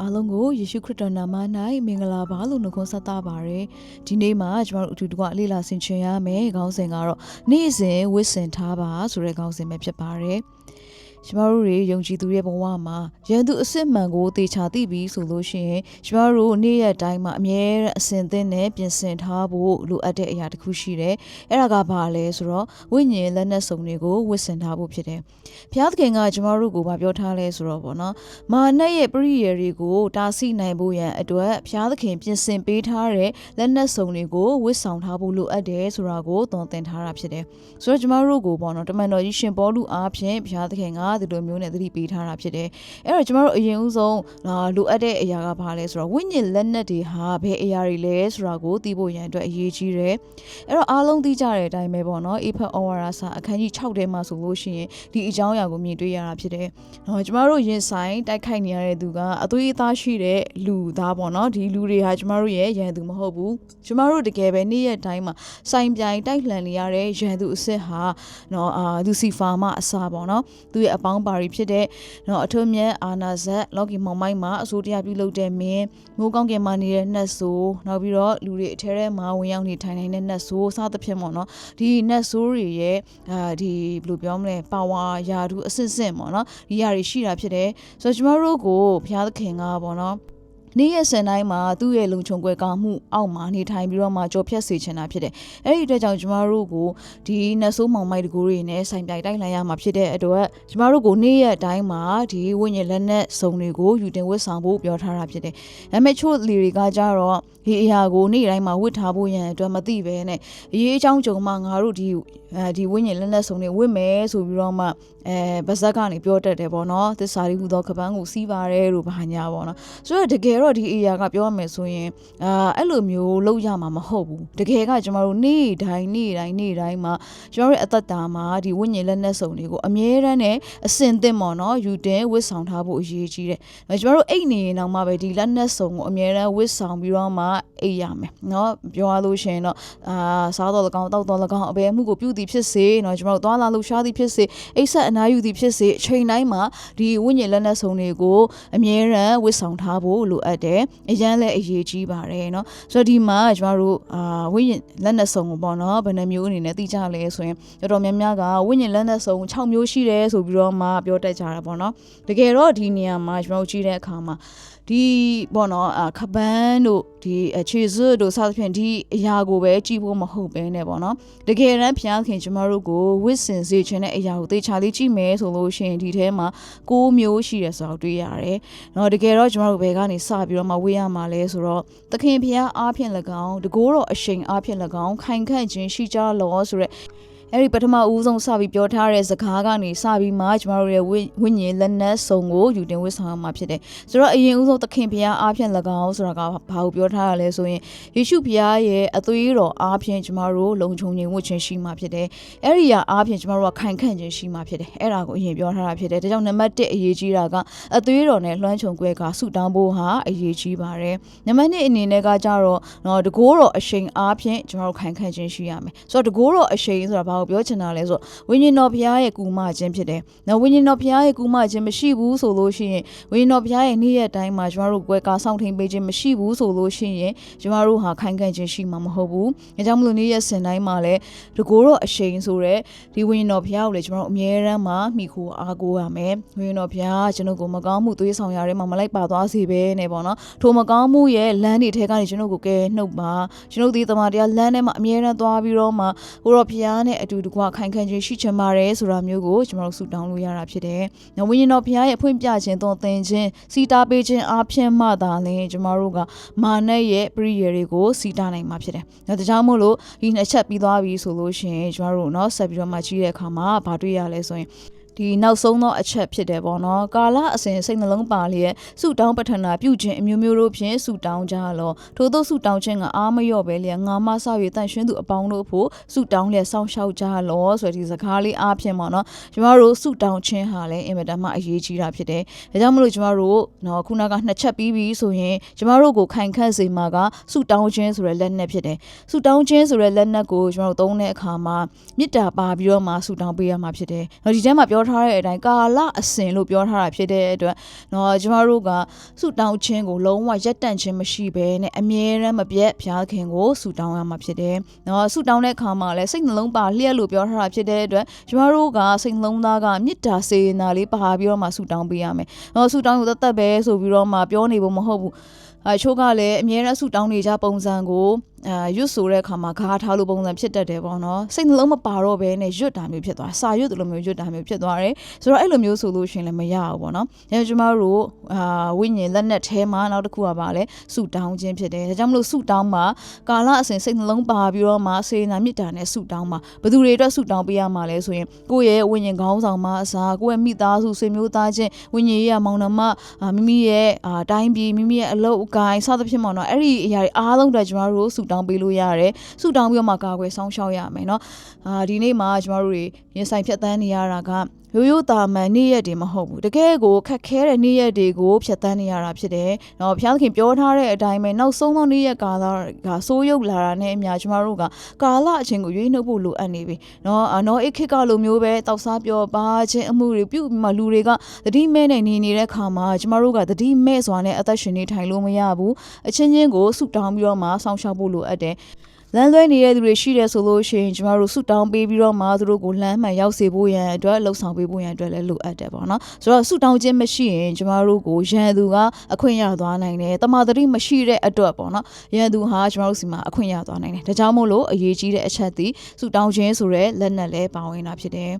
အားလုံးကိုယေရှုခရစ်တော်နာမ၌မင်္ဂလာပါလို့နှုတ်ခွန်းဆက်သပါရယ်ဒီနေ့မှာကျွန်တော်တို့အတူတကွလေ့လာဆင်ခြင်ရမယ်ခေါင်းစဉ်ကတော့နေ့စဉ်ဝစ်စင်ထားပါဆိုတဲ့ခေါင်းစဉ်ပဲဖြစ်ပါတယ် ကျမတို့တွေယုံကြည်သူရဲ့ဘဝမှာရန်သူအစ်စ်မှန်ကိုတေချာသိပြီဆိုလို့ရှိရင်ကျမတို့နေ့ရက်တိုင်းမှာအမြဲတမ်းအစဉ်သင်းနဲ့ပြင်ဆင်ထားဖို့လိုအပ်တဲ့အရာတစ်ခုရှိတယ်။အဲ့ဒါကဘာလဲဆိုတော့ဝိညာဉ်လက်နက်စုံတွေကိုဝစ်စင်ထားဖို့ဖြစ်တယ်။ဘုရားသခင်ကကျမတို့ကိုဗာပြောထားလဲဆိုတော့ဗောနော်။မာနရဲ့ပရိယေတွေကိုတားဆီးနိုင်ဖို့ရန်အတွက်ဘုရားသခင်ပြင်ဆင်ပေးထားတဲ့လက်နက်စုံတွေကိုဝစ်ဆောင်ထားဖို့လိုအပ်တယ်ဆိုတာကိုသွန်သင်ထားတာဖြစ်တယ်။ဆိုတော့ကျမတို့ကိုဗောနော်တမန်တော်ကြီးရှင်ပေါလုအားဖြင့်ဘုရားသခင်ကဒီလိုမျိုးနဲ့သတိပေးထားတာဖြစ်တယ်။အဲ့တော့ကျမတို့အရင်ဦးဆုံးအာလိုအပ်တဲ့အရာကဘာလဲဆိုတော့ဝိညာဉ်လက်နက်တွေဟာဘယ်အရာတွေလဲဆိုတာကိုသိဖို့ရန်အတွက်အရေးကြီးတယ်။အဲ့တော့အားလုံးသိကြတဲ့အတိုင်းပဲပေါ့နော်။အေဖတ်ဩဝါဒစာအခန်းကြီး6ထဲမှာဆိုလို့ရှိရင်ဒီအကြောင်းအရာကိုမြင်တွေ့ရတာဖြစ်တယ်။နော်ကျမတို့ရင်ဆိုင်တိုက်ခိုက်နေရတဲ့သူကအသွေးအသားရှိတဲ့လူသားပေါ့နော်။ဒီလူတွေဟာကျမတို့ရဲ့ရန်သူမဟုတ်ဘူး။ကျမတို့တကယ်ပဲနေ့ရက်တိုင်းမှာစိုင်ပြိုင်တိုက်လှန်နေရတဲ့ရန်သူအစ်စ်ဟာနော်အာလူစီဖာမအစာပေါ့နော်။သူရဲ့အပေါင်းပါရီဖြစ်တဲ့နော်အထွတ်မြတ်အာနာဇက်လော်ကီမောင်မိုင်းမှာအစိုးတရားပြုလုပ်တဲ့မင်းမိုးကောင်းကင်မှာနေတဲ့နှက်ဆိုးနောက်ပြီးတော့လူတွေအထဲထဲမှာဝင်ရောက်နေထိုင်နိုင်တဲ့နှက်ဆိုးစသဖြင့်ပေါ့နော်ဒီနှက်ဆိုးတွေရဲ့အာဒီဘယ်လိုပြောမလဲပါဝါယာဒူအစစ်စစ်ပေါ့နော်ဒီຢာတွေရှိတာဖြစ်တယ်ဆိုတော့ကျမတို့ကိုဘုရားသခင်ကပေါ့နော် နေ့ရက်စံတိုင်းမှာသူ့ရဲ့လုံခြုံကွယ်ကာမှုအောက်မှာနေထိုင်ပြီးတော့မှကြော်ဖြတ်စေချင်တာဖြစ်တယ်။အဲ့ဒီအတွက်ကြောင့်ကျမတို့ကိုဒီနတ်ဆိုးမောင်မိုက်တကူတွေနဲ့ဆိုင်ပြိုင်တိုက်လှန်ရမှာဖြစ်တဲ့အတွက်ကျမတို့ကိုနေ့ရက်တိုင်းမှာဒီဝိညာဉ်လက်နက်စုံတွေကိုယူတင်ဝတ်ဆောင်ဖို့ပြောထားတာဖြစ်တယ်။ဒါပေမဲ့ချို့လူတွေကကြတော့ဒီအရာကိုနေ့တိုင်းမှာဝတ်ထားဖို့ရန်အတွက်မသိပဲနဲ့အရေးအကြောင်းကြုံမှငါတို့ဒီအဲဒီဝိညာဉ်လက်လက်ဆုံးနေဝစ်မယ်ဆိုပြီးတော့မှအဲဗဇက်ကနေပြောတတ်တယ်ပေါ့နော်သစ္စာရီဟူသောကပန်းကိုစီးပါတယ်လို့ဘာညာပေါ့နော်ဆိုတော့တကယ်တော့ဒီအရာကပြောရမယ်ဆိုရင်အာအဲ့လိုမျိုးလုပ်ရမှာမဟုတ်ဘူးတကယ်ကကျမတို့နေ့တိုင်းနေ့တိုင်းနေ့တိုင်းမှာကျမတို့ရဲ့အသက်တာမှာဒီဝိညာဉ်လက်လက်ဆုံးတွေကိုအမြဲတမ်းနဲ့အစင်သင့်ပေါ့နော်ယူတင်ဝစ်ဆောင်ထားဖို့အရေးကြီးတယ်ကျမတို့အိတ်နေရင်တော့မှပဲဒီလက်လက်ဆုံးကိုအမြဲတမ်းဝစ်ဆောင်ပြီးတော့မှအိတ်ရမယ်နော်ပြောရလို့ရှိရင်တော့အာစားတော်၎င်းတောက်တော်၎င်းအဘယ်မှုကိုပြုသည်ဖြစ်စေเนาะကျွန်တော်တို့သွားလာလှူရှားသည်ဖြစ်စေအိတ်ဆက်အနားယူသည်ဖြစ်စေအချိန်တိုင်းမှာဒီဝိညာဉ်လက်နက်စုံတွေကိုအမြဲတမ်းဝတ်ဆောင်ထားဖို့လိုအပ်တယ်အရန်လည်းအရေးကြီးပါတယ်เนาะဆိုတော့ဒီမှာကျွန်တော်တို့အာဝိညာဉ်လက်နက်စုံကိုပေါ့เนาะဘယ်နှမျိုးအနေနဲ့သိကြလဲဆိုရင်တော်တော်များများကဝိညာဉ်လက်နက်စုံ6မျိုးရှိတယ်ဆိုပြီးတော့မှပြောတတ်ကြတာပေါ့เนาะတကယ်တော့ဒီနေရာမှာကျွန်တော်တို့ကြည့်တဲ့အခါမှာ ဒီပေါ့နော်ခပန်းတို့ဒီအခြေစွတ်တို့စသဖြင့်ဒီအရာကိုပဲကြည့်ဖို့မဟုတ်ပဲနဲ့ပေါ့နော်တကယ်တမ်းဖျားခင်ကျမတို့ကိုဝစ်စင်စေခြင်းတဲ့အရာကိုသေချာလေးကြည့်မယ်ဆိုလို့ရှိရင်ဒီထဲမှာ၉မျိုးရှိတယ်ဆိုတော့တွေ့ရတယ်။နော်တကယ်တော့ကျမတို့ဘယ်ကနေစပြီးတော့မှဝေးရမှာလဲဆိုတော့သခင်ဖျားအားဖြင့်၎င်းတကိုးတော်အရှိန်အားဖြင့်၎င်းခိုင်ခန့်ခြင်းရှိကြလောဆိုရက် အဲ့ဒီပထမဦးဆုံးစပြီးပြောထားတဲ့စကားကနေစပြီးမှကျမတို့ရဲ့ဝိညာဉ်လက်နက်စုံကိုယူတင်ဝတ်ဆောင်ရမှာဖြစ်တယ်။ဆိုတော့အရင်ဦးဆုံးသခင်ဘုရားအားဖြင့်၎င်းဆိုတာကဘာကိုပြောထားရလဲဆိုရင်ယေရှုဘုရားရဲ့အသွေးတော်အားဖြင့်ကျမတို့လုံခြုံခြင်းဝတ်ခြင်းရှိမှာဖြစ်တယ်။အဲ့ဒီဟာအားဖြင့်ကျမတို့ကခိုင်ခန့်ခြင်းရှိမှာဖြစ်တယ်။အဲ့ဒါကိုအရင်ပြောထားတာဖြစ်တယ်။ဒါကြောင့်နံပါတ်1အရေးကြီးတာကအသွေးတော်နဲ့လွှမ်းခြုံကွဲကဆုတောင်းဖို့ဟာအရေးကြီးပါတယ်။နံပါတ်2အနေနဲ့ကကြတော့တော့တကိုးတော်အရှိန်အားဖြင့်ကျမတို့ခိုင်ခန့်ခြင်းရှိရမယ်။ဆိုတော့တကိုးတော်အရှိန်ဆိုတာဘာကိုပြောချင်တာလဲဆိုတော့ဝိညာဉ်တော်ဘုရားရဲ့ကူမခြင်းဖြစ်တယ်။နော်ဝိညာဉ်တော်ဘုရားရဲ့ကူမခြင်းမရှိဘူးဆိုလို့ရှိရင်ဝိညာဉ်တော်ဘုရားရဲ့နေ့ရက်တိုင်းမှာကျမတို့ကွယ်ကာစောင့်ထိန်ပေးခြင်းမရှိဘူးဆိုလို့ရှိရင်ကျမတို့ဟာခိုင်ခံ့ခြင်းရှိမှာမဟုတ်ဘူး။အဲကြောင့်မလို့နေ့ရက်စဉ်တိုင်းမှာလည်းတကိုယ်တော့အရှိန်ဆိုတဲ့ဒီဝိညာဉ်တော်ဘုရားကိုလည်းကျမတို့အမြဲတမ်းမှာမိခိုအားကိုးရမယ်။ဝိညာဉ်တော်ဘုရားကျွန်တော်ကိုမကောင်းမှုသွေးဆောင်ရတဲ့မှာမလိုက်ပါသွားစေပဲနဲ့ပေါ့နော်။ထိုမကောင်းမှုရဲ့လမ်းတွေထဲကနေကျွန်တော်ကိုကဲနှုတ်ပါ။ကျွန်တော်ဒီတမန်တရားလမ်းထဲမှာအမြဲတမ်းသွားပြီးတော့မှကိုရောဘုရားနဲ့အတူတကွခိုင်ခံ့ခြင်းရှိချင်ပါတယ်ဆိုတာမျိုးကိုကျွန်တော်တို့ဆုတောင်းလို့ရတာဖြစ်တယ်။ဝိညာဉ်တော်ဘုရားရဲ့အဖွင့်ပြခြင်းသွန်သင်ခြင်းစီတာပေးခြင်းအားဖြင့်မှသာလျှင်ကျွန်တော်တို့ကမာနရဲ့ပရိယေတွေကိုစီတာနိုင်မှာဖြစ်တယ်။ဒါကြောင့်မို့လို့ဒီနှစ်ချက်ပြီးသွားပြီဆိုလို့ရှိရင်ကျွန်တော်တို့เนาะဆက်ပြီးတော့မှကြီးတဲ့အခါမှာဘာတွေ့ရလဲဆိုရင် ဒီနောက်ဆုံးသောအချက်ဖြစ်တယ်ပေါ့နော်ကာလအစဉ်စိတ်နှလုံးပါလျက်ဆုတောင်းပထနာပြုခြင်းအမျိုးမျိုးတို့ဖြင့်ဆုတောင်းကြလောထို့သောဆုတောင်းခြင်းကအားမလျော့ပဲလျက်ငါမဆ၍တန်ရှင်းသူအပေါင်းတို့ဖို့ဆုတောင်းလျက်စောင့်ရှောက်ကြလောဆိုတဲ့ဒီစကားလေးအားဖြင့်ပေါ့နော်ကျမတို့ဆုတောင်းခြင်းဟာလည်းအင်မတန်မှအရေးကြီးတာဖြစ်တယ်ဒါကြောင့်မလို့ကျမတို့နော်ခုနကနှစ်ချက်ပြီးပြီဆိုရင်ကျမတို့ကိုခိုင်ခန့်စေမှာကဆုတောင်းခြင်းဆိုတဲ့လက်နက်ဖြစ်တယ်ဆုတောင်းခြင်းဆိုတဲ့လက်နက်ကိုကျမတို့သုံးတဲ့အခါမှာမေတ္တာပါပြီးတော့မှဆုတောင်းပေးရမှာဖြစ်တယ်။ဒီထဲမှာပြောထားတဲ့အတိုင်းကာလအစဉ်လို့ပြောထားတာဖြစ်တဲ့အတွက်နော်ကျမတို့ကဆုတောင်းခြင်းကိုလုံးဝရက်တန့်ခြင်းမရှိဘဲနဲ့အမြဲတမ်းမပြတ်ဘုရားခင်ကိုဆုတောင်းရမှာဖြစ်တယ်နော်ဆုတောင်းတဲ့အခါမှာလည်းစိတ်နှလုံးပါလျက်လို့ပြောထားတာဖြစ်တဲ့အတွက်ကျမတို့ကစိတ်နှလုံးသားကမေတ္တာစေနာလေးပါပြီးတော့မှဆုတောင်းပေးရမယ်နော်ဆုတောင်းကိုတတ်တတ်ပဲဆိုပြီးတော့မှပြောနေဖို့မဟုတ်ဘူးအချို့ကလည်းအမြဲတမ်းဆူတောင်းနေကြပုံစံကို အာရွတ်ဆိုတဲ့အခါမှာဂါထားလို့ပုံစံဖြစ်တတ်တယ်ပေါ့နော်စိတ်နှလုံးမပါတော့ဘဲနဲ့ရွတ်တာမျိုးဖြစ်သွားစာရွတ်တယ်လို့မျိုးရွတ်တာမျိုးဖြစ်သွားတယ်ဆိုတော့အဲ့လိုမျိုးဆိုလို့ရှိရင်လည်းမရဘူးပေါ့နော်အဲကျွန်တော်တို့အာဝိညာဉ်လက်နက်ထဲမှာနောက်တစ်ခုကပါလဲဆူတောင်းခြင်းဖြစ်တယ်ဒါကြောင့်မလို့ဆူတောင်းမှာကာလအစဉ်စိတ်နှလုံးပါပြီးတော့မှစေနာမေတ္တာနဲ့ဆူတောင်းမှာဘယ်သူတွေအတွက်ဆူတောင်းပေးရမှာလဲဆိုရင်ကိုယ့်ရဲ့ဝိညာဉ်ခေါင်းဆောင်မှာအစားကိုယ့်ရဲ့မိသားစုဆွေမျိုးသားချင်းဝိညာဉ်ရေးရမောင်နှမအာမိမိရဲ့အာတိုင်းပြည်မိမိရဲ့အလုပ်အကိုင်စသဖြင့်ပေါ့နော်အဲ့ဒီအရာတွေအားလုံးတွေကျွန်တော်တို့ဆူတောင်းပေးလို့ရတယ်ဆူတောင်းပြီးတော့မှကာကွယ်ဆောင်ရှောက်ရမယ်เนาะအာဒီနေ့မှာကျွန်တော်တို့တွေရင်ဆိုင်ဖြတ်သန်းနေရတာက ရိုးရိုးတာမန်နေ့ရက်တွေမဟုတ်ဘူးတကယ်ကိုခက်ခဲတဲ့နေ့ရက်တွေကိုဖြတ်သန်းနေရတာဖြစ်တယ်။နော်ဘုရားသခင်ပြောထားတဲ့အတိုင်းပဲနောက်ဆုံးသောနေ့ရက်ကာလကစိုးရုပ်လာတာနဲ့အများကျွန်တော်တို့ကကာလအချင်းကိုရွေးနှုတ်ဖို့လိုအပ်နေပြီ။နော်အနော်အိတ်ခစ်ကလိုမျိုးပဲတောက်စားပြောပါခြင်းအမှုတွေပြုပြီးမှလူတွေကသတိမဲ့နေနေနေတဲ့ခါမှာကျွန်တော်တို့ကသတိမဲ့စွာနဲ့အသက်ရှင်နေထိုင်လို့မရဘူး။အချင်းချင်းကိုဆုတောင်းပြီးတော့မှစောင့်ရှောက်ဖို့လိုအပ်တယ်။ လမ်းလွဲနေတဲ့သူတွေရှိတယ်ဆိုလို့ရှိရင်ကျမတို့ဆုတောင်းပေးပြီးတော့မှသူတို့ကိုလမ်းမှန်ရောက်စေဖို့ရန်အတွက်လှုပ်ဆောင်ပေးဖို့ရန်အတွက်လည်းလိုအပ်တယ်ပေါ့နော်ဆိုတော့ဆုတောင်းခြင်းမရှိရင်ကျမတို့ကိုရန်သူကအခွင့်ရသွားနိုင်တယ်တမာတတိမရှိတဲ့အတွက်ပေါ့နော်ရန်သူဟာကျမတို့စီမှာအခွင့်ရသွားနိုင်တယ်ဒါကြောင့်မို့လို့အရေးကြီးတဲ့အချက်သည်ဆုတောင်းခြင်းဆိုတဲ့လက်နက်လည်းပါဝင်တာဖြစ်တယ်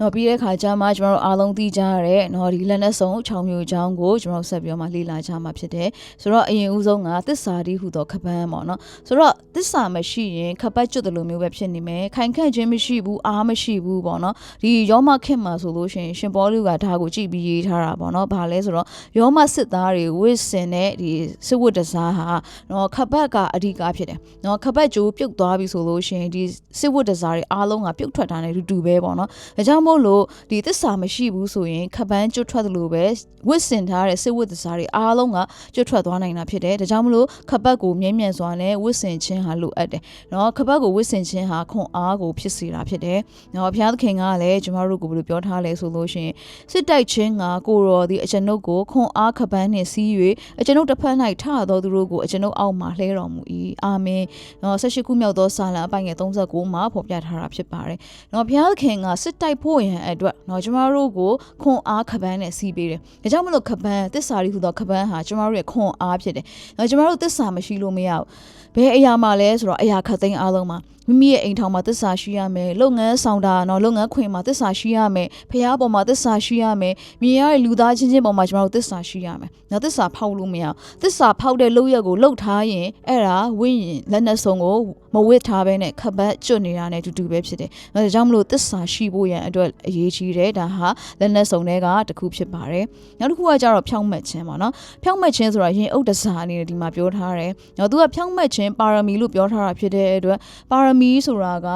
နော်ပြီးတဲ့ခါကျမှကျွန်တော်တို့အားလုံးသိကြရတဲ့နော်ဒီလက်နက်ဆောင်6မျိုးအကြောင်းကိုကျွန်တော်ဆက်ပြီးတော့မှလေ့လာကြမှာဖြစ်တယ်ဆိုတော့အရင်ဦးဆုံးကသစ္စာတိဟုသောခပန်းပေါ့နော်ဆိုတော့သစ္စာမရှိရင်ခပတ်ကျွတ်တယ်လို့မျိုးပဲဖြစ်နေမယ်ခိုင်ခန့်ခြင်းမရှိဘူးအားမရှိဘူးပေါ့နော်ဒီယောမခင်မှာဆိုလို့ရှိရင်ရှင်ပေါလုကဒါကိုကြည့်ပြီးရေးထားတာပေါ့နော်ဘာလဲဆိုတော့ယောမစစ်သားတွေဝစ်စင်တဲ့ဒီစစ်ဝတ်တစားဟာနော်ခပတ်ကအဓိကဖြစ်တယ်နော်ခပတ်ကြိုးပြုတ်သွားပြီဆိုလို့ရှိရင်ဒီစစ်ဝတ်တစားတွေအားလုံးကပြုတ်ထွက်တာနဲ့တူတူပဲပေါ့နော်ဒါကြောင့်မို့လို့ဒီသစ္စာမရှိဘူးဆိုရင်ခပန်းကျွတ်ထွက်တယ်လို့ပဲဝစ်စင်ထားတဲ့စစ်ဝတ်တစားတွေအားလုံးကကျွတ်ထွက်သွားနိုင်တာဖြစ်တယ်ဒါကြောင့်မလို့ခပတ်ကိုမြဲမြံစွာနဲ့ဝစ်စင်ခြင်းဟာလိုအပ်တယ်နော်ခပတ်ကိုဝစ်စင်ခြင်းဟာခွန်အားကိုဖြစ်စေတာဖြစ်တယ်နော်ဘုရားသခင်ကလည်းကျမတို့ကိုဘယ်လိုပြောထားလဲဆိုလို့ရှိရင်စစ်တိုက်ခြင်းကကိုရော်ဒီအကျွန်ုပ်ကိုခွန်အားခပန်းနှင့်စီး၍အကျွန်ုပ်တစ်ဖက်၌ထသောသူတို့ကိုအကျွန်ုပ်အောက်မှာလှဲတော်မူ၏အာမင်နော်၁၈ခုမြောက်သောစာလံအပိုင်ငယ်39မှာဖော်ပြထားတာဖြစ်ပါတယ်နော်ဘုရားသခင်ကစစ်တိုက်ဖိုရန်အတွက်เนาะကျမတို့ကိုခွန်အားခပန်းနဲ့စီးပေးတယ်။ဒါကြောင့်မလို့ခပန်းတစ္ဆာရီဟူသောခပန်းဟာကျမတို့ရဲ့ခွန်အားဖြစ်တယ်။เนาะကျမတို့တစ္ဆာမရှိလို့မရဘူး။ ဘယ်အရာမှလဲဆိုတော့အရာခတ်သိမ်းအားလုံးမှာမိမိရဲ့အိမ်ထောင်မှာသစ္စာရှိရမယ်လုပ်ငန်းဆောင်တာနော်လုပ်ငန်းခွင်မှာသစ္စာရှိရမယ်ဖះပေါ်မှာသစ္စာရှိရမယ်မြင်ရတဲ့လူသားချင်းချင်းပေါ်မှာကျွန်တော်တို့သစ္စာရှိရမယ်နော်သစ္စာဖောက်လို့မရသစ္စာဖောက်တဲ့လုပ်ရက်ကိုလှုပ်ထားရင်အဲ့ဒါဝိညာဉ်လက်နက်ဆုံးကိုမဝစ်ထားဘဲနဲ့ခပတ်ကျွတ်နေတာနဲ့အတူတူပဲဖြစ်တယ်။ဒါကြောင့်မလို့သစ္စာရှိဖို့ရန်အတွက်အရေးကြီးတယ်။ဒါဟာလက်နက်စုံတွေကတခုဖြစ်ပါတယ်။နောက်တစ်ခုကကြတော့ဖြောင့်မတ်ခြင်းပေါ့နော်။ဖြောင့်မတ်ခြင်းဆိုတာရင်အုပ်တစားအနေနဲ့ဒီမှာပြောထားတယ်။နော်သူကဖြောင့်မတ်ခြင်းပါရမီလို့ပြောထားတာဖြစ်တဲ့အတွက်ပါရမီဆိုတာက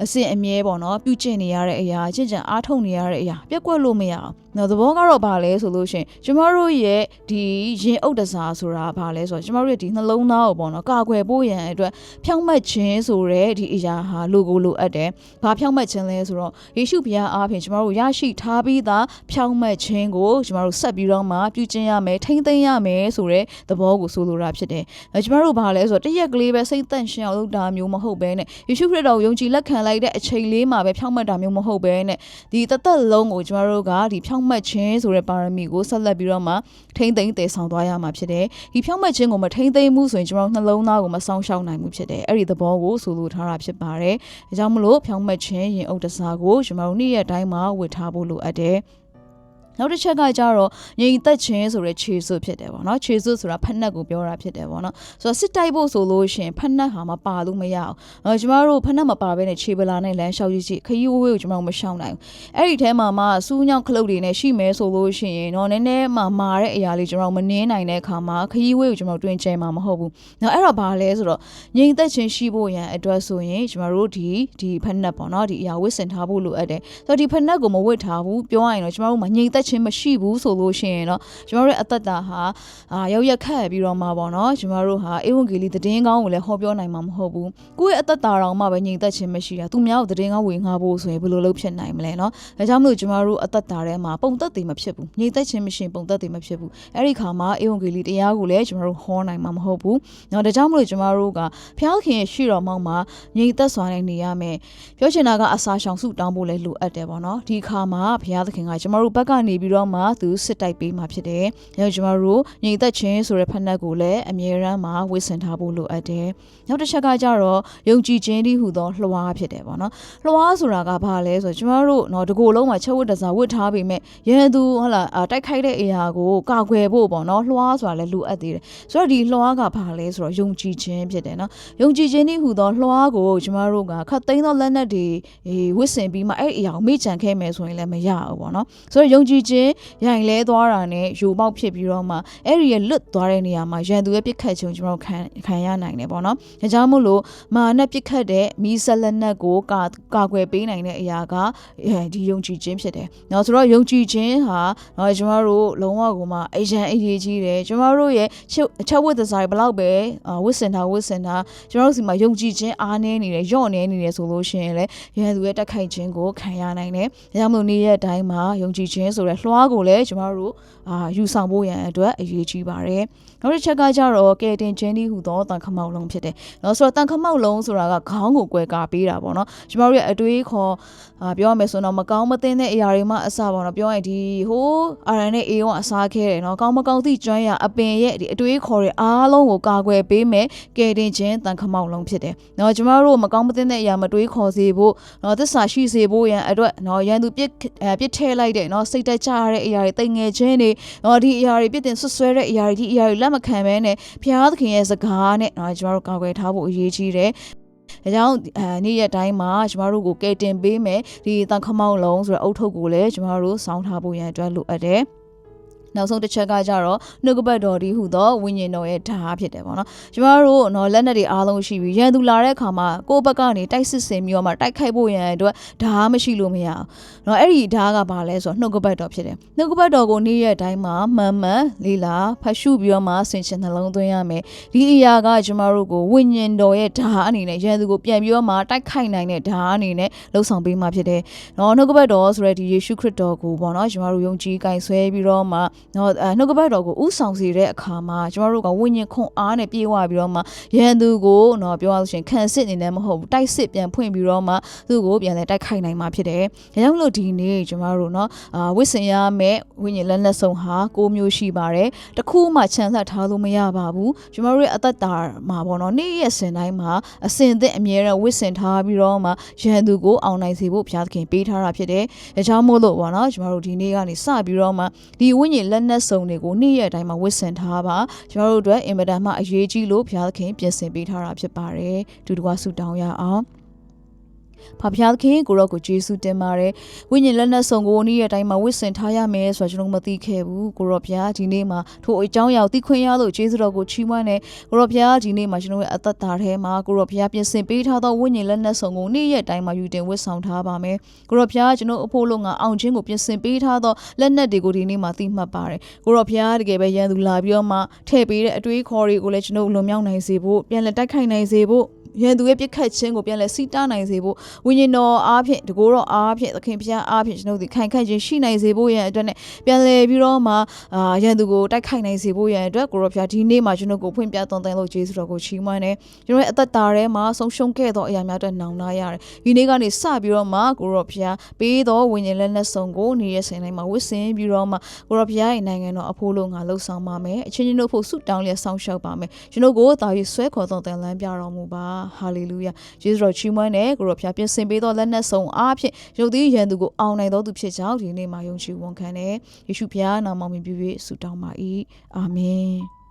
အစဉ်အမြဲပေါ့နော်ပြုကျင့်နေရတဲ့အရာကျင့်ကြံအားထုတ်နေရတဲ့အရာပြက်ကွက်လို့မရအောင်။နော်သဘောကတော့ဘာလဲဆိုလို့ရှိရင်ကျမတို့ရဲ့ဒီရင်အုပ်တစားဆိုတာဘာလဲဆိုတော့ကျမတို့ရဲ့ဒီနှလုံးသားကိုပေါ့နော်ကာကွယ်ဖို့ရန်အတွက်ဖြောင့်မတ်ခြင်းဆိုတဲ့ဒီအရာဟာလိုကိုလိုအပ်တယ်။ဘာဖြောင့်မတ်ခြင်းလဲဆိုတော့ယေရှုဘုရားအားဖြင့်ကျမတို့ရရှိထားပြီးသားဖြောင့်မတ်ခြင်းကိုကျမတို့ဆက်ပြီးတော့မှပြုကျင့်ရမယ်ထိမ့်သိမ်းရမယ်ဆိုတဲ့သဘောကိုဆိုလိုတာဖြစ်တယ်။အဲကျမတို့ဘာလဲဆိုတော့တရက်ကလေးပဲစိတ်တန့်ရှင်းအောင်လုပ်တာမျိုးမဟုတ်ဘဲနဲ့ယေရှုခရစ်တော်ကိုယုံကြည်လက်ခံလိုက်တဲ့အချိန်လေးမှာပဲဖြောင့်မတ်တာမျိုးမဟုတ်ဘဲနဲ့ဒီတသက်လုံးကိုကျမတို့ကဒီဖြောင့်မတ်ခြင်းဆိုတဲ့ပါရမီကိုဆက်လက်ပြီးတော့မှထိမ့်သိမ်းတည်ဆောင်သွားရမှာဖြစ်တယ်။ဒီဖြောင့်မတ်ခြင်းကိုမထိမ့်သိမ်းမှုဆိုရင်ကျမတို့နှလုံးသားကိုမဆောင်ရှောက်နိုင်ဘူးဖြစ်တယ်။အဲ့ဒီသဘောကိုဆိုလိုထားတာဖြစ်ပါတယ်။ဒါကြောင့်မလို့ဖြောင့်မတ်ခြင်းရင်အုပ်တစားကိုကျမတို့နေ့ရက်တိုင်းမှာဝတ်ထားဖို့လိုအပ်တယ်။ နောက်တစ်ချက်ကကြတော့ငြိမ်သက်ခြင်းဆိုတဲ့ခြေစွပ်ဖြစ်တယ်ပေါ့နော်ခြေစွပ်ဆိုတာဖက်နှက်ကိုပြောတာဖြစ်တယ်ပေါ့နော်ဆိုတော့စစ်တိုက်ဖို့ဆိုလို့ရှိရင်ဖက်နှက်ဟာမပါလို့မရအောင်အဲကျမတို့ဖက်နှက်မပါဘဲနဲ့ခြေပလာနဲ့လမ်းလျှောက်ရည်ရှိခရီးဝေးကိုကျမတို့မရှောင်နိုင်ဘူးအဲ့ဒီထဲမှာမှစူးညောင်းခလုတ်တွေနဲ့ရှိမဲဆိုလို့ရှိရင်တော့နည်းနည်းမှမာတဲ့အရာလေးကျမတို့မနှင်းနိုင်တဲ့အခါမှာခရီးဝေးကိုကျမတို့တွင်ကျဲမှာမဟုတ်ဘူးနော်အဲ့တော့ဘာလဲဆိုတော့ငြိမ်သက်ခြင်းရှိဖို့ရန်အတွက်ဆိုရင်ကျမတို့ဒီဒီဖက်နှက်ပေါ့နော်ဒီအရာဝတ်ဆင်ထားဖို့လိုအပ်တယ်ဆိုတော့ဒီဖက်နှက်ကိုမဝတ်ထားဘူးပြောရရင်တော့ကျမတို့မှာငြိမ်သက်ခြင်းမရှိဘူးဆိုလို့ရှိရင်တော့ကျမတို့ရဲ့အသက်တာဟာရောက်ရက်ခတ်ပြီးတော့မှာပေါ့နော်ကျမတို့ဟာအေဝံဂေလိသတင်းကောင်းကိုလည်းဟောပြောနိုင်မှာမဟုတ်ဘူးကိုယ့်ရဲ့အသက်တာတောင်မှပဲငြိမ်သက်ခြင်းမရှိတာသူများကိုသတင်းကောင်းဝေငှဖို့ဆိုရင်ဘယ်လိုလုပ်ဖြစ်နိုင်မလဲနော်ဒါကြောင့်မလို့ကျမတို့အသက်တာထဲမှာပုံသက်တည်မဖြစ်ဘူးငြိမ်သက်ခြင်းမရှိပုံသက်တည်မဖြစ်ဘူးအဲ့ဒီခါမှာအေဝံဂေလိတရားကိုလည်းကျမတို့ဟောနိုင်မှာမဟုတ်ဘူးနော်ဒါကြောင့်မလို့ကျမတို့ကဖျောက်ခင်ရဲ့ရှိတော်မောင်းမှာငြိမ်သက်စွာနဲ့နေရမယ်ပြောချင်တာကအစာရှောင်စုတောင်းဖို့လည်းလိုအပ်တယ်ပေါ့နော်ဒီခါမှာဘုရားသခင်ကကျမတို့ဘက်ကနေပြီးတော့မှသူစစ်တိုက်ပေးမှာဖြစ်တယ်။အဲကျမတို့ညီသက်ချင်းဆိုတဲ့ဖက်နှက်ကိုလည်းအမြဲတမ်းမှာဝစ်ဆင်ထားဖို့လိုအပ်တယ်။နောက်တစ်ချက်ကကြတော့ယုံကြည်ခြင်းဒီဟူသောလှဝါဖြစ်တယ်ပေါ့နော်။လှဝါဆိုတာကဘာလဲဆိုတော့ကျမတို့တော့ဒီကိုယ်လုံးမှာချက်ဝတ်တစားဝတ်ထားပေမဲ့ရန်သူဟုတ်လားအာတိုက်ခိုက်တဲ့အရာကိုကာကွယ်ဖို့ပေါ့နော်လှဝါဆိုတာလည်းလိုအပ်သေးတယ်။ဆိုတော့ဒီလှဝါကဘာလဲဆိုတော့ယုံကြည်ခြင်းဖြစ်တယ်နော်။ယုံကြည်ခြင်းဒီဟူသောလှဝါကိုကျမတို့ကခတ်သိမ်းသောလက်နက်တွေဝစ်ဆင်ပြီးမှအဲ့အရာကိုမေ့ချန်ခဲ့မယ်ဆိုရင်လည်းမရဘူးပေါ့နော်ဆိုတော့ယုံကြည်ခြင်းရိုင်လဲသွားတာနဲ့ယူပေါက်ဖြစ်ပြီးတော့မှအဲ့ဒီရဲ့လွတ်သွားတဲ့နေရာမှာရန်သူရဲ့ပြစ်ခတ်ခြင်းကျွန်တော်ခံခံရနိုင်တယ်ပေါ့နော်ဒါကြောင့်မို့လို့မာနဲ့ပြစ်ခတ်တဲ့မီးဆက်လက်နက်ကိုကာကာကွယ်ပေးနိုင်တဲ့အရာကဒီယုံကြည်ခြင်းဖြစ်တယ်။နော်ဆိုတော့ယုံကြည်ခြင်းဟာနော်ကျွန်တော်တို့လုံးဝကိုမှအရန်အရေးကြီးတယ်ကျွန်တော်တို့ရဲ့ချက်ဝတ်သစားဘလောက်ပဲဝစ်စင်တာဝစ်စင်တာကျွန်တော်တို့စီမှာယုံကြည်ခြင်းအားနည်းနေတယ်ညော့နေနေတယ်ဆိုလို့ရှိရင်လည်းရန်သူရဲ့တက်ခိုက်ခြင်းကိုခံရနိုင်တယ်။ဒါကြောင့်မို့နေ့ရက်တိုင်းမှာယုံကြည်ခြင်းဆိုတဲ့လွှားကိုလည်းကျမတို့အာယူဆောင်ဖို့ရန်အတွက်အရေးကြီးပါတယ်။နောက်တစ်ချက်ကကြတော့ကဲတင်ချင်းဒီဟူသောတန်ခမောက်လုံးဖြစ်တယ်။နော်ဆိုတော့တန်ခမောက်လုံးဆိုတာကခေါင်းကိုကွဲကားပေးတာပေါ့နော်။ကျမတို့ရဲ့အတွေးခေါ်အာပြောရမယ်ဆိုတော့မကောင်းမသင့်တဲ့အရာတွေမှအစပေါ့နော်ပြောရင်ဒီဟို RN နဲ့ A1 အစားခဲတယ်နော်။ကောင်းမကောင်းသိကျွမ်းရအပင်ရဲ့ဒီအတွေးခေါ်တွေအားလုံးကိုကာကွယ်ပေးမယ်ကဲတင်ချင်းတန်ခမောက်လုံးဖြစ်တယ်။နော်ကျမတို့မကောင်းမသင့်တဲ့အရာမတွေးခေါ်စေဖို့နော်သစ္စာရှိစေဖို့ရန်အတွက်နော်ရန်သူပြစ်ပြစ်ထဲလိုက်တဲ့နော်စိတ်တကြရတဲ့အရာတွေတိမ်ငယ်ခြင်းတွေနော်ဒီအရာတွေပြစ်တင်ဆွဆွဲတဲ့အရာတွေဒီအရာတွေလက်မခံဘဲနဲ့ဘုရားသခင်ရဲ့စကားနဲ့နော်ကျွန်တော်တို့ကာကွယ်ထားဖို့အရေးကြီးတယ်။ဒါကြောင့်အဲနေ့ရက်တိုင်းမှာကျမတို့ကိုကယ်တင်ပေးမယ်ဒီတန်ခမောက်လုံးဆိုတဲ့အုတ်ထုပ်ကိုလည်းကျမတို့စောင်းထားဖို့ရန်အတွက်လိုအပ်တယ်။ နောက်ဆုံးတစ်ချက်ကကြတော့နှုတ်ကပတ်တော်ဒီဟုသောဝိညာဉ်တော်ရဲ့ဓာတ်ဖြစ်တယ်ပေါ့နော်ကျမတို့နော်လက်နက်တွေအားလုံးရှိပြီးရန်သူလာတဲ့အခါမှာကိုယ့်ဘက်ကနေတိုက်စစ်ဆင်ပြီးတော့မှတိုက်ခိုက်ဖို့ရန်အတွက်ဓာတ်မရှိလို့မရအောင်နော်အဲ့ဒီဓာတ်ကဘာလဲဆိုတော့နှုတ်ကပတ်တော်ဖြစ်တယ်နှုတ်ကပတ်တော်ကိုနေ့ရက်တိုင်းမှာမှန်မှန်လေးလာဖတ်ရှုပြီးတော့မှဆင်ခြင်နှလုံးသွင်းရမယ်ဒီအရာကကျမတို့ကိုဝိညာဉ်တော်ရဲ့ဓာတ်အနေနဲ့ရန်သူကိုပြန်ပြီးတော့မှတိုက်ခိုက်နိုင်တဲ့ဓာတ်အနေနဲ့လှုပ်ဆောင်ပေးမှဖြစ်တယ်နော်နှုတ်ကပတ်တော်ဆိုတဲ့ဒီယေရှုခရစ်တော်ကိုပေါ့နော်ကျမတို့ယုံကြည်ကြိုင်ဆွဲပြီးတော့မှနော်နှုတ်ကပတ်တော်ကိုဥဆောင်စေတဲ့အခါမှာကျမတို့ကဝိညာဉ်ခွန်အားနဲ့ပြေဝပြီးတော့မှရန်သူကိုနော်ပြောရလို့ရှိရင်ခံစစ်နေတယ်မဟုတ်ဘူးတိုက်စစ်ပြန်ဖွင့်ပြီးတော့မှသူ့ကိုပြန်လဲတိုက်ခိုက်နိုင်မှာဖြစ်တယ်။ဒါကြောင့်မလို့ဒီနေ့ကျမတို့နော်အာဝိစင်ရမဲ့ဝိညာဉ်လက်လက်ဆုံးဟာ၉မျိုးရှိပါတယ်။တခုမှချမ်းသာထားလို့မရပါဘူး။ကျမတို့ရဲ့အသက်တာမှာပေါ့နော်နေ့ရက်စင်တိုင်းမှာအစင်သစ်အမြဲတမ်းဝိစင်ထားပြီးတော့မှရန်သူကိုအောင်နိုင်စေဖို့ဘုရားသခင်ပေးထားတာဖြစ်တယ်။ဒါကြောင့်မို့လို့ပေါ့နော်ကျမတို့ဒီနေ့ကနေစပြီးတော့မှဒီဝိညာဉ်လက်နက်စုံတွေကိုနေ့ရက်တိုင်းမှာဝစ်ဆင်ထားပါကျွန်တော်တို့အတွက်အင်မတန်မှအရေးကြီးလို့ဘုရားသခင်ပြင်ဆင်ပေးထားတာဖြစ်ပါတယ်ဒူတကွာဆုတောင်းရအောင် ဖဖျားသခင်ကိုရောကိုယေရှုတင်ပါတယ်ဝိညာဉ်လက်နက်ဆောင်ကိုနေ့ရက်တိုင်းမှာဝစ်ဆင်ထားရမယ်ဆိုတော့ကျွန်တော်မသိခဲ့ဘူးကိုရောဘုရားဒီနေ့မှာထိုအကြောင်းအရာသိခွင့်ရလို့ယေရှုတော်ကိုချီးမွမ်းတယ်ကိုရောဘုရားဒီနေ့မှာကျွန်တော်ရဲ့အသက်တာထဲမှာကိုရောဘုရားပြင်ဆင်ပေးထားသောဝိညာဉ်လက်နက်ဆောင်ကိုနေ့ရက်တိုင်းမှာယူတင်ဝစ်ဆောင်ထားပါမယ်ကိုရောဘုရားကျွန်တော်အဖို့လုံးကအောင်ချင်းကိုပြင်ဆင်ပေးထားသောလက်နက်တွေကိုဒီနေ့မှာသိမှတ်ပါတယ်ကိုရောဘုရားတကယ်ပဲရန်သူလာပြီးတော့မှထည့်ပေးတဲ့အတွေးခေါ်တွေကိုလည်းကျွန်တော်လွန်မြောက်နိုင်စေဖို့ပြန်လည်တိုက်ခိုက်နိုင်စေဖို့ ရန်သူရဲ့ပြစ်ခတ်ခြင်းကိုပြန်လဲစီတာနိုင်စေဖို့ဝိညာဉ်တော်အားဖြင့်တကိုးတော်အားဖြင့်သခင်ဖျားအားဖြင့်ကျွန်တော်တို့ခိုင်ခန့်ခြင်းရှိနိုင်စေဖို့ရန်အတွက်နဲ့ပြန်လဲပြီးတော့မှအာရန်သူကိုတိုက်ခိုက်နိုင်စေဖို့ရန်အတွက်ကိုရောဖျားဒီနေ့မှာကျွန်တော်ကိုဖွင့်ပြသွန်သင်လို့ယေရှုတော်ကိုချီးမွမ်းတယ်ကျွန်တော်ရဲ့အသက်တာထဲမှာဆုံးရှုံးခဲ့သောအရာများအတွက်နောင်နာရတယ်ဒီနေ့ကနေစပြီးတော့မှကိုရောဖျားပေးသောဝိညာဉ်လက်လက်ဆောင်ကိုနေရစင်တိုင်းမှာဝစ်စင်ပြီးတော့မှကိုရောဖျားရဲ့နိုင်ငံတော်အဖို့လို့ငါလှုပ်ဆောင်ပါမယ်အချင်းချင်းတို့ဖို့ဆုတောင်းလျက်ဆောင်ရှောက်ပါမယ်ကျွန်တော်ကိုတာ၍ဆွဲခေါ်သွန်သင်လမ်းပြတော်မူပါဟာလေလုယာယေရှုတော်ချီးမွမ်းတယ်ကိုရောဖျားပြင်ဆင်ပေးသောလက်နက်ဆောင်အားဖြင့်ရုပ်သီးရန်သူကိုအောင်နိုင်တော်သူဖြစ်ကြောင်းဒီနေ့မှာယုံကြည်ဝန်ခံတယ်ယေရှုဖျားနာမမြင်ပြု၍ဆုတောင်းပါ၏အာမင်